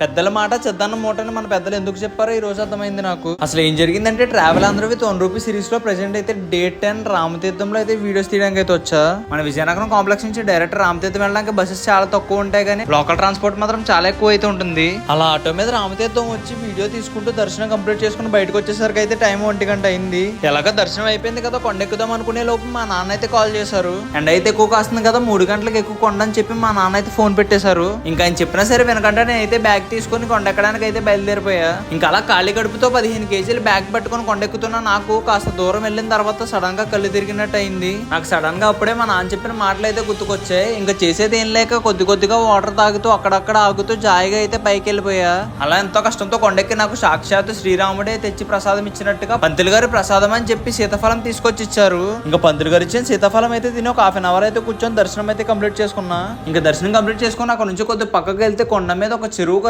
పెద్దల మాట చెద్దన్న మూటని మన పెద్దలు ఎందుకు చెప్పారో ఈ రోజు అర్థమైంది నాకు. అసలు ఏం జరిగిందంటే travel Andhra with one rupee సిరీస్లో ప్రెసెంట్ అయితే డేట్ టెన్ రామతీర్థంలో అయితే వీడియోస్ తీయడానికి అయితే వచ్చా. మన విజయనగరం కాంప్లెక్స్ నుంచి డైరెక్ట్ రామతీర్థం వెళ్ళడానికి బస్సెస్ చాలా తక్కువ ఉంటాయి కానీ లోకల్ ట్రాన్స్పోర్ట్ మాత్రం చాలా ఎక్కువ అయితే ఉంటుంది. అలా ఆటో మీద రామతీర్థం వచ్చి వీడియో తీసుకుంటూ దర్శనం కంప్లీట్ చేసుకుని బయటకు వచ్చేసరికి అయితే టైం ఒంటి గంట అయింది. ఎలాగ దర్శనం అయిపోయింది కదా కొండెక్కుదాం అనుకునే లోపు మా నాన్న అయితే కాల్ చేశారు. అండ్ అయితే ఎక్కువ కాస్తుంది కదా మూడు గంటలకు ఎక్కువ కొండ అని చెప్పి మా నాన్న అయితే ఫోన్ పెట్టేశారు. ఇంకా ఆయన చెప్పినా సరే వెనకంటే నేనైతే బ్యాగ్ తీసుకొని కొండెక్కడానికి అయితే బయలుదేరిపోయా. ఇంకా అలా ఖాళీ గడుపుతో పదిహేను కేజీలు బ్యాగ్ పట్టుకొని కొండెక్కుతున్న నాకు కాస్త దూరం వెళ్ళిన తర్వాత సడన్గా కళ్ళు తిరిగినట్టు అయింది నాకు సడన్గా అప్పుడే మా నాన్న చెప్పిన మాటలు అయితే గుర్తుకొచ్చాయి. ఇంకా చేసేది ఏం లేక కొద్ది కొద్దిగా వాటర్ తాగుతూ అక్కడక్కడ ఆగుతూ జాయిగా అయితే పైకి వెళ్ళిపోయా అలా ఎంతో కష్టంతో కొండెక్కి నాకు సాక్షాత్ శ్రీరాముడే తెచ్చి ప్రసాదం ఇచ్చినట్టుగా పంతులు గారి ప్రసాదం అని చెప్పి సీతాఫలం తీసుకొచ్చి ఇచ్చారు ఇంకా పంతులు గారు ఇచ్చిన సీతాఫలం అయితే తిని ఒక హాఫ్ అన్ అవర్ అయితే కూర్చొని దర్శనం అయితే కంప్లీట్ చేసుకున్నా. ఇంకా దర్శనం కంప్లీట్ చేసుకుని అక్కడ నుంచి కొద్దిగా పక్కకి వెళ్తే కొండ మీద ఒక చెరువు